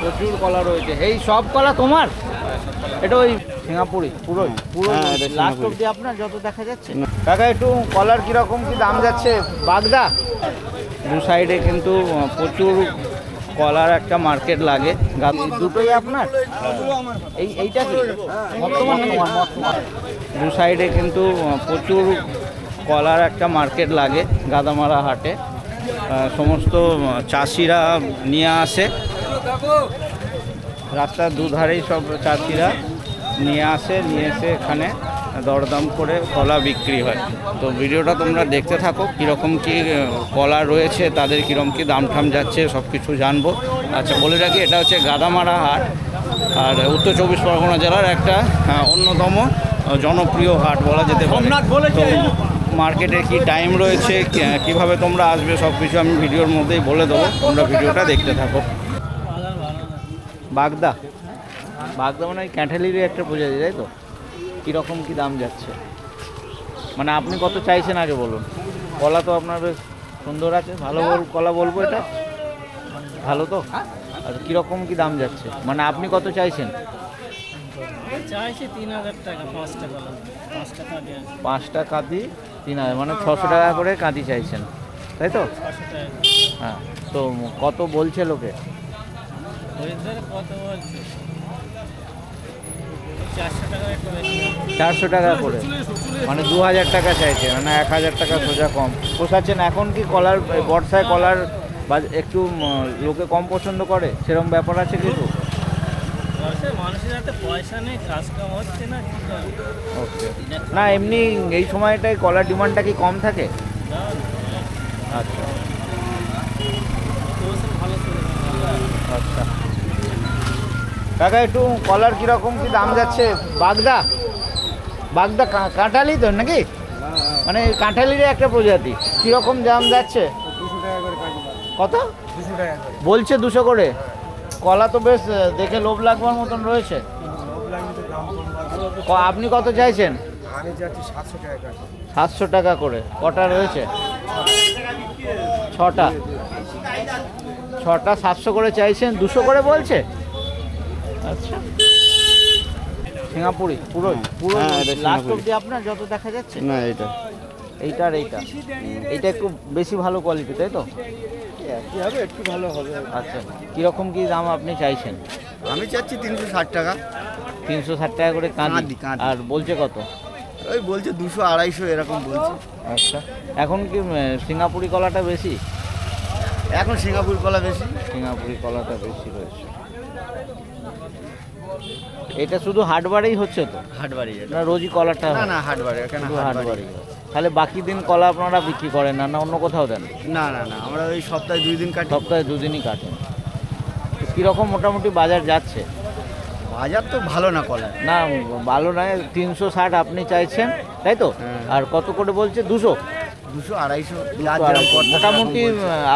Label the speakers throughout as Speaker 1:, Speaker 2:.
Speaker 1: প্রচুর কলা রয়েছে। এই সব কলা তোমার? এটা ওই সিঙ্গাপুরি পুরো পুরো লাস্ট অব্দি আপনার যত দেখা যাচ্ছে। কাকা একটু কলার কীরকম কি দাম যাচ্ছে? বাগদা? দু সাইডে কিন্তু প্রচুর কলার একটা মার্কেট লাগে। দুটোই আপনার? এই এইটা কি? বর্তমান দু সাইডে কিন্তু প্রচুর কলার একটা মার্কেট লাগে গাদামারা হাটে। সমস্ত চাষিরা নিয়ে আসে। রাস্তার দুধারেই সব চাষিরা নিয়ে আসে নিয়ে এসে এখানে দরদাম করে কলা বিক্রি হয়। তো ভিডিওটা তোমরা দেখতে থাকো কীরকম কি কলা রয়েছে তাদের কীরকম কি দাম ঠাম যাচ্ছে সব কিছু জানব। আচ্ছা বলে রাখি এটা হচ্ছে গাদামারা হাট। আর উত্তর চব্বিশ পরগনা জেলার একটা অন্যতম জনপ্রিয় হাট বলা যেতে পারে। তো মার্কেটে কি টাইম রয়েছে কীভাবে তোমরা আসবে সব কিছু আমি ভিডিওর মধ্যেই বলে দেবো তোমরা ভিডিওটা দেখতে থাকো। বাগদা। বাগদা মানে ওই ক্যাঁঠালিরই একটা প্রজাতি তাই তো? কীরকম কী দাম যাচ্ছে? মানে আপনি কত চাইছেন আগে বলুন? কলা তো আপনার বেশ সুন্দর আছে ভালো কলা বলব এটা? ভালো তো? আর কীরকম কী দাম যাচ্ছে? মানে আপনি কত চাইছেন?
Speaker 2: চাইছি তিন হাজার টাকা পাঁচ টাকা পাঁচ টাকা
Speaker 1: পাঁচটা কাঁদি তিন হাজার মানে ছশো টাকা করে কাঁদি চাইছেন তাই তো? হ্যাঁ তো কত বলছে লোকে?
Speaker 2: কত বলছে? চারশো টাকা
Speaker 1: করে। মানে দু হাজার টাকা চাইছে মানে এক হাজার টাকা সোজা কম। পোষাচ্ছেন এখন কি কলার বর্ষায় কলার বা একটু লোকে কম পছন্দ করে? সেরকম ব্যাপার আছে কিছু?
Speaker 2: বলছে মানুষের হাতে পয়সা নেই কাজ কাম হচ্ছে না
Speaker 1: ওকে। না এমনি এই সময়টায় কলার ডিমান্ডটা কি কম থাকে? আচ্ছা। আচ্ছা। কাকা, একটু কলার কীরকম কি দাম যাচ্ছে? বাগদা? বাগদা কাঁঠালি তো নাকি? মানে কাঁঠালিরই একটা প্রজাতি। কীরকম দাম যাচ্ছে? কত? বলছে দুশো করে। কলা তো বেশ দেখে লোভ লাগবার মতন রয়েছে। আপনি কত চাইছেন?
Speaker 3: সাতশো টাকা
Speaker 1: করে। কটা রয়েছে? ছটা। ছটা সাতশো করে চাইছেন। দুশো করে বলছে? আচ্ছা। সিঙ্গাপুরি পুরো পুরো
Speaker 3: হ্যাঁ,
Speaker 1: লাস্ট। আপনার যত দেখা যাচ্ছে
Speaker 3: না এটা
Speaker 1: এইটা আর এইটা। এইটা একটু বেশি ভালো কোয়ালিটি তাই তো?
Speaker 3: একই হবে একটু ভালো হবে।
Speaker 1: আচ্ছা কীরকম কী দাম আপনি চাইছেন?
Speaker 3: আমি চাচ্ছি তিনশো ষাট টাকা।
Speaker 1: তিনশো ষাট টাকা করে কাঁদি। আর বলছে কত?
Speaker 3: ওই বলছে দুশো আড়াইশো এরকম বলছে।
Speaker 1: আচ্ছা এখন কি সিঙ্গাপুরি কলাটা বেশি?
Speaker 3: এখন সিঙ্গাপুর কলা বেশি।
Speaker 1: সিঙ্গাপুরি কলাটা বেশি রয়েছে। এটা শুধু হাটবারেই হচ্ছে তো?
Speaker 3: হাটবাড়ি
Speaker 1: না রোজই কলাটা
Speaker 3: না? না
Speaker 1: শুধু হাটবারেই তাহলে বাকি দিন কলা আপনারা বিক্রি করেন না না অন্য কোথাও দেন?
Speaker 3: না না না আমরা ওই সপ্তাহে দুই দিন কাটি।
Speaker 1: সপ্তাহে দুদিনই কাটেন। কীরকম মোটামুটি বাজার যাচ্ছে?
Speaker 3: বাজার তো ভালো না কলা
Speaker 1: না ভালো নয় তিনশো ষাট আপনি চাইছেন তাই তো?
Speaker 3: হ্যাঁ।
Speaker 1: আর কত করে বলছে? দুশো।
Speaker 3: দুশো আড়াইশো
Speaker 1: মোটামুটি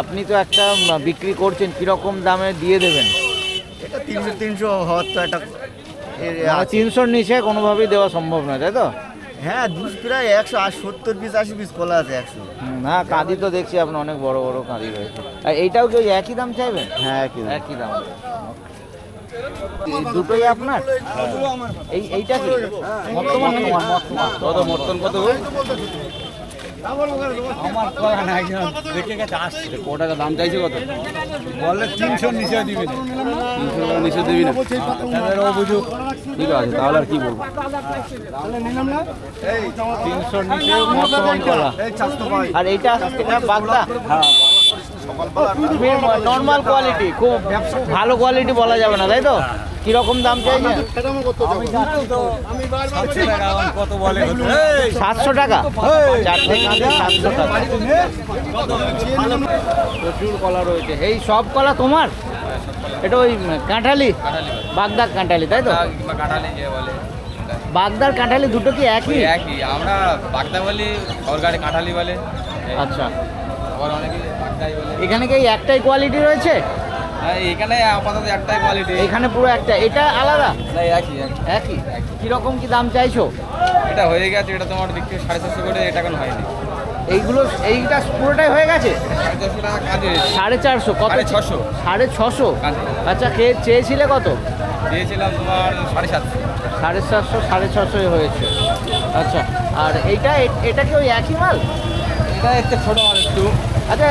Speaker 1: আপনি তো একটা বিক্রি করছেন কীরকম দামে দিয়ে দেবেন?
Speaker 3: তিনশো তিনশো হওয়ার তো একটা
Speaker 1: মানে তিনশোর নিচে কোনোভাবেই দেওয়া সম্ভব নয় তাই তো?
Speaker 3: হ্যাঁ দুশ প্রায় একশো আর সত্তর পিস আশি পিস কলা আছে একশো।
Speaker 1: না কাঁদি তো দেখছি আপনার অনেক বড় বড় কাঁদি রয়েছে। আর এইটাও কি একই দাম চাইবেন?
Speaker 3: হ্যাঁ একই দাম।
Speaker 1: একই দাম। এই দুটোই আপনার? এই এইটা কি? বর্তমান নাকি?
Speaker 4: কত মর্তন কত? আমার করা নাই দেখে গেছে আসছে। ক টাকা দাম চাইছে কত? বললে তিনশো নিচে দিবি না। তিনশো টাকা নিচে দিবি না। তাহলে ও বুঝুক। ঠিক আছে তাহলে আর কি বলব?
Speaker 1: তিনশোর নিচে আর এইটা এটা বাগদা নর্মাল কোয়ালিটি খুব ভালো কোয়ালিটি বলা যাবে না তাই তো? কীরকম দাম চাইছেন?
Speaker 4: সাতশো টাকা
Speaker 1: চারটে সাতশো প্রচুর কলা রয়েছে। এই সব কলা তোমার? এটা ওই কাঁঠালি? বাগদার কাঁঠালি তাই তো?
Speaker 5: কাঁঠালি যে বলে।
Speaker 1: বাগদার কাঁঠালি দুটো কি একই?
Speaker 5: একই। আমরা বাগদা বলি সরকারি কাঁঠালি বলে।
Speaker 1: আচ্ছা।
Speaker 5: আবার অনেকে বাগদাই বলে।
Speaker 1: এখানে কি এই একটাই কোয়ালিটি রয়েছে?
Speaker 5: এখানে আপাতত একটাই কোয়ালিটি
Speaker 1: এখানে পুরো একটা। এটা আলাদা?
Speaker 5: একই একই।
Speaker 1: একই? কীরকম কি দাম চাইছো?
Speaker 5: এটা হয়ে গেছে এটা তোমার বিক্রি সাড়ে চারশো করে এটা এখন হয়নি।
Speaker 1: এইগুলো এইটা পুরোটাই হয়ে গেছে?
Speaker 5: চারশো
Speaker 1: সাড়ে চারশো কত
Speaker 5: ছশো।
Speaker 1: সাড়ে ছশো? আচ্ছা কে চেয়েছিলে কত?
Speaker 5: দিয়েছিলাম তোমার সাড়ে সাতশো।
Speaker 1: সাড়ে সাতশো সাড়ে ছশোই হয়েছে। আচ্ছা আর এইটা এটা কি ওই একই মাল?
Speaker 5: এটা একটু ছোটো মাল একটু।
Speaker 1: আচ্ছা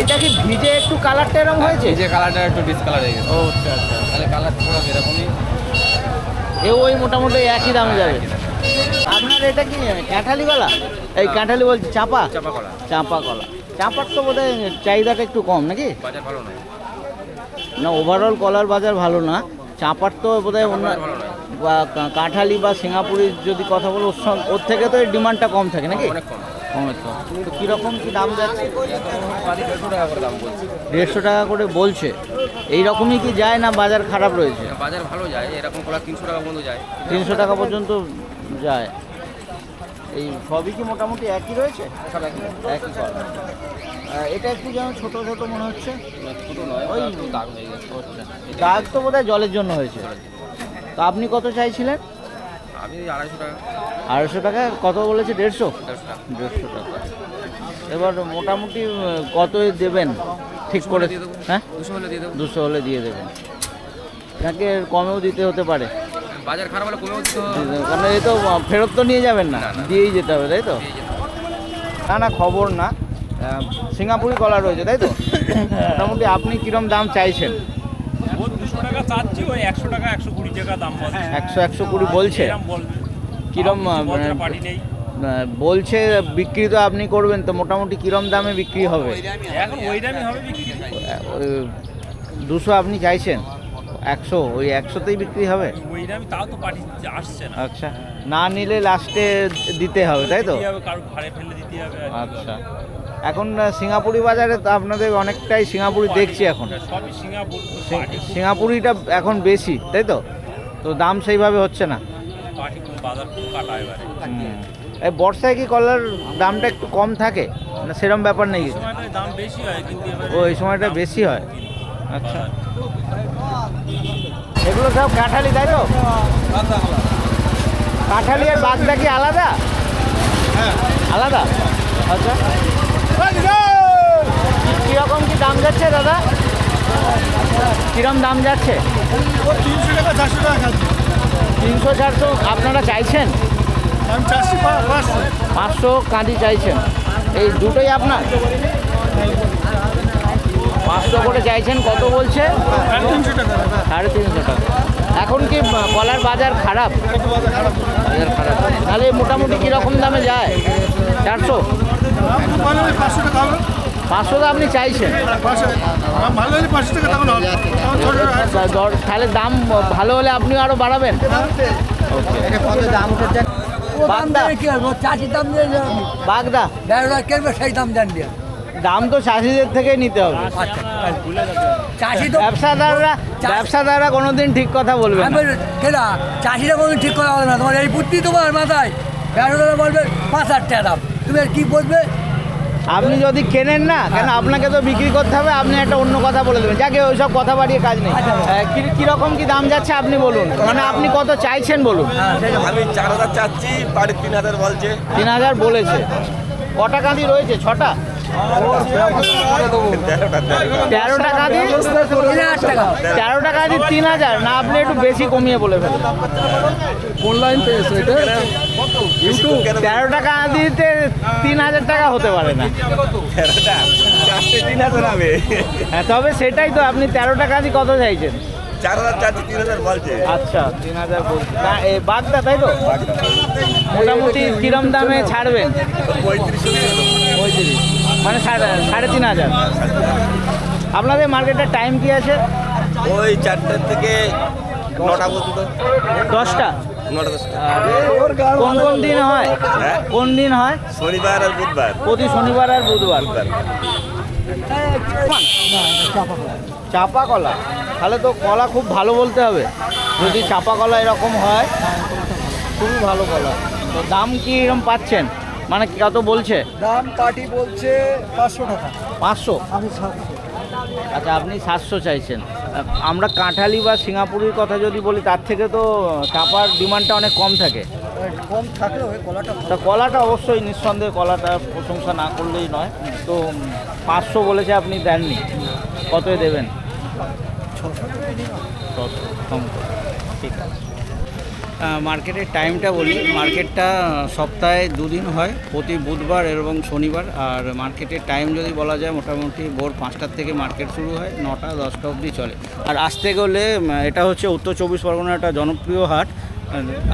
Speaker 1: এটা কি ভিজে একটু কালারটা এরকম হয়েছে?
Speaker 5: এই যে কালারটা একটু ডিসকালার হয়ে গেছে।
Speaker 1: ও আচ্ছা আচ্ছা।
Speaker 5: তাহলে কালার পুরো এরকমই।
Speaker 1: এ ওই মোটামুটি একই দামে যাবে। আপনার এটা কি কাঁঠালিওয়ালা? এই কাঁঠালি বলছি চাপা?
Speaker 5: চাপা করা
Speaker 1: চাপা কলা। চাপার তো বোধহয় চাহিদাটা একটু কম নাকি?
Speaker 5: বাজার ভালো নয়।
Speaker 1: না ওভারঅল কলার বাজার ভালো না। চাপার তো বোধহয় অন্য বা কাঁঠালি বা সিঙ্গাপুরির যদি কথা বলো ওর থেকে তো ডিমান্ডটা কম থাকে নাকি?
Speaker 5: অনেক কম।
Speaker 1: কমের তো তো কীরকম কি দাম যাচ্ছে?
Speaker 5: দেড়শো টাকা করে দাম বলছি।
Speaker 1: দেড়শো টাকা করে বলছে এই রকমই কি যায় না বাজার খারাপ রয়েছে?
Speaker 5: বাজার ভালো যায় এরকম কলা তিনশো টাকা পর্যন্ত যায়।
Speaker 1: তিনশো টাকা পর্যন্ত যায়। এই সবই কি মোটামুটি একই রয়েছে?
Speaker 5: সব একই।
Speaker 1: একই কলা এটা একটু যেন ছোট ছোট মনে হচ্ছে।
Speaker 5: ছোটো নয়
Speaker 1: ওই
Speaker 5: ওই দাগ হয়ে গেছে।
Speaker 1: দাগ তো বোধহয় জলের জন্য হয়েছে। তো আপনি কত চাইছিলেন?
Speaker 5: আমি আড়াইশো টাকা।
Speaker 1: আড়াইশো টাকা কত বলেছে? দেড়শো?
Speaker 5: দেড়শো টাকা।
Speaker 1: এবার মোটামুটি কতই দেবেন? ঠিক করে হ্যাঁ?
Speaker 5: দুশো হলে দিয়ে দেবো।
Speaker 1: দুশো হলে দিয়ে দেবেন। তাকে কমেও দিতে হতে পারে।
Speaker 5: বাজার খারাপ হলে কমেও দিতে
Speaker 1: কারণ এই তো ফেরত তো নিয়ে যাবেন না। দিয়েই যেতে হবে তাই তো। না না খবর না। সিঙ্গাপুরি কলা রয়েছে তাই তো? মোটামুটি আপনি কিরম দাম চাইছেন?
Speaker 6: দুশো টাকা একশো টাকা একশো কুড়ি
Speaker 1: বলছে। কিরম
Speaker 6: নেই।
Speaker 1: বলছে বিক্রি তো আপনি করবেন তো মোটামুটি কিরম দামে বিক্রি হবে?
Speaker 6: এখন ওই দামই হবে বিক্রি।
Speaker 1: দুশো আপনি চাইছেন? একশো ওই একশোতেই বিক্রি হবে?
Speaker 6: ওই দামই তাও তো পার্টি আসছে না।
Speaker 1: আচ্ছা না নিলে লাস্টে দিতে হবে তাই তো?
Speaker 6: কারও ঘরে ফেলে দিতে হবে।
Speaker 1: আচ্ছা এখন সিঙ্গাপুরি বাজারে তো আপনাদের অনেকটাই সিঙ্গাপুরি দেখছি এখন। সিঙ্গাপুরিটা এখন বেশি তাই তো? তো দাম সেইভাবে হচ্ছে না।
Speaker 6: বাজার খুব কাটা এবারে।
Speaker 1: এই বর্ষায় কি কলার দামটা একটু কম থাকে? না সেরম ব্যাপার নেই
Speaker 6: দাম বেশি হয় কিন্তু
Speaker 1: ও, এই সময়টা বেশি হয়? আচ্ছা। এগুলো সব কাঁঠালি তাই তো? কাঁঠালি আর বাগদা কি আলাদা? আলাদা? আচ্ছা। কীরকম কি দাম যাচ্ছে দাদা? কিরম দাম যাচ্ছে?
Speaker 3: তিনশো টাকা চারশো টাকা খাচ্ছি
Speaker 1: তিনশো চারশো আপনারা চাইছেন?
Speaker 3: পাঁচশো।
Speaker 1: কাঁদি চাইছেন। এই দুটোই আপনার? পাঁচশো করে চাইছেন কত বলছে? সাড়ে তিনশো টাকা। এখন কি কলার বাজার খারাপ?
Speaker 3: বাজার খারাপ।
Speaker 1: তাহলে মোটামুটি কীরকম দামে যায়? চারশো?
Speaker 3: পাঁচশো
Speaker 1: তো আপনি চাইছেন। তাহলে দাম ভালো হলে আপনিও আরও বাড়াবেন বাগদা
Speaker 7: দাম সেই দাম দেন দিয়ে
Speaker 1: দাম তো চাষিদের থেকেই নিতে হবে।
Speaker 7: চাষি তো
Speaker 1: ব্যবসাদাররা ব্যবসাদাররা কোনোদিন ঠিক কথা বলবে না।
Speaker 7: কেনা চাষিরা কোনো ঠিক কথা হবে না। তোমার এই বুদ্ধি তোমার মাথায়। বেড়া বলবে পাঁচ হাজার টাকা দাম। তুমি আর কি বলবে
Speaker 1: আপনি যদি কেনেন না কেন আপনাকে তো বিক্রি করতে হবে আপনি একটা অন্য কথা বলে দেবেন। যাকে ওইসব কথা বাড়িয়ে কাজ নেই। কীরকম কি- দাম যাচ্ছে আপনি বলুন। মানে আপনি কত চাইছেন বলুন।
Speaker 8: আমি চার হাজার চাচ্ছি বাড়ির তিন হাজার বলছে।
Speaker 1: তিন হাজার বলেছে। কটা কাঁদি রয়েছে? ছটা?
Speaker 7: হাজার টাকা
Speaker 1: কাঁদি তিন হাজার। না আপনি একটু বেশি কমিয়ে বলে ফেলেন। অনলাইন তেরো টাকা দিতে তিন হাজার টাকা হতে পারে না। হ্যাঁ তবে সেটাই তো আপনি তেরো টাকা দিয়ে কত চাইছেন?
Speaker 8: চার হাজার চাচ্ছি তিন হাজার বলছে।
Speaker 1: আচ্ছা তিন হাজার বলছি বাগদা তাই তো? মোটামুটি কিরম দামে ছাড়বেন?
Speaker 8: পঁয়ত্রিশশো দিয়ে দেবো।
Speaker 1: পঁয়ত্রিশ। মানে সাড়ে সাড়ে তিন হাজার। আপনাদের মার্কেটের টাইম কি আছে?
Speaker 8: ওই চারটের থেকে নটা পর্যন্ত।
Speaker 1: দশটা? কোন কোন দিন হয়?
Speaker 8: হ্যাঁ?
Speaker 1: কোন দিন হয়?
Speaker 8: শনিবার আর বুধবার।
Speaker 1: প্রতি শনিবার আর বুধবার।
Speaker 8: বুধবার।
Speaker 1: চাপা কলা তাহলে তো কলা খুব ভালো বলতে হবে। যদি চাপা কলা এরকম হয় খুবই ভালো কলা। তো দাম কি এরকম পাচ্ছেন? মানে কত বলছে?
Speaker 3: দাম পার্টি বলছে পাঁচশো টাকা।
Speaker 1: পাঁচশো?
Speaker 3: আমি সাতশো।
Speaker 1: আচ্ছা আপনি সাতশো চাইছেন। আমরা কাঁঠালি বা সিঙ্গাপুরির কথা যদি বলি তার থেকে তো চাপার ডিমান্ডটা অনেক কম থাকে।
Speaker 3: কম থাকলেও কলাটা
Speaker 1: তা কলাটা অবশ্যই নিঃসন্দেহে কলাটা প্রশংসা না করলেই নয়। তো পাঁচশো বলেছে আপনি দেননি। কতই দেবেন? ছশো। ঠিক আছে। মার্কেটের টাইমটা বলি মার্কেটটা সপ্তাহে দুদিন হয়, প্রতি বুধবার এবং শনিবার। আর মার্কেটের টাইম যদি বলা যায়, মোটামুটি ভোর পাঁচটার থেকে মার্কেট শুরু হয়, নটা, দশটা অবধি চলে। আর আসতে গেলে এটা হচ্ছে উত্তর চব্বিশ পরগনার একটা জনপ্রিয় হাট,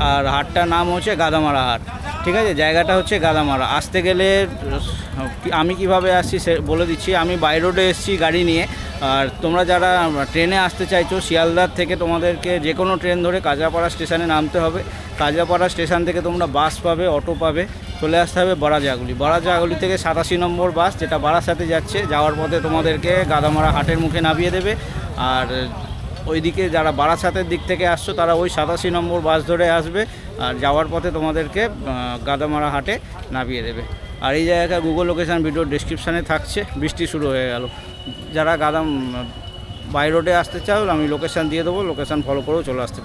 Speaker 1: আর হাটটার নাম হচ্ছে গাদামারা হাট। ঠিক আছে? জায়গাটা হচ্ছে গাদামারা। আসতে গেলে, আমি কীভাবে আসছি সে বলে দিচ্ছি। আমি বাই রোডে এসেছি গাড়ি নিয়ে। আর তোমরা যারা ট্রেনে আসতে চাইছো, শিয়ালদার থেকে তোমাদেরকে যে কোনো ট্রেন ধরে কাজাপাড়া স্টেশনে নামতে হবে। কাজাপাড়া স্টেশন থেকে তোমরা বাস পাবে, অটো পাবে। চলে আসতে হবে বড়াজাগুলি বড়াজাগুলি থেকে সাতাশি নম্বর বাস, যেটা বারাসাতে যাচ্ছে, যাওয়ার পথে তোমাদেরকে গাদামারা হাটের মুখে নামিয়ে দেবে। আর ওইদিকে যারা বারাসাতের দিক থেকে আসছো, তারা ওই সাতাশি নম্বর বাস ধরে আসবে। আর যাওয়ার পথে তোমাদেরকে গাদামারা হাটে নামিয়ে দেবে। আর এই জায়গাটা গুগল লোকেশান ভিডিও ডিসক্রিপশানে থাকছে, বৃষ্টি শুরু হয়ে গেল। যারা গাদাম, বাই রোডে আসতে চাও, আমি লোকেশান দিয়ে দেবো লোকেশান ফলো করেও চলে আসতে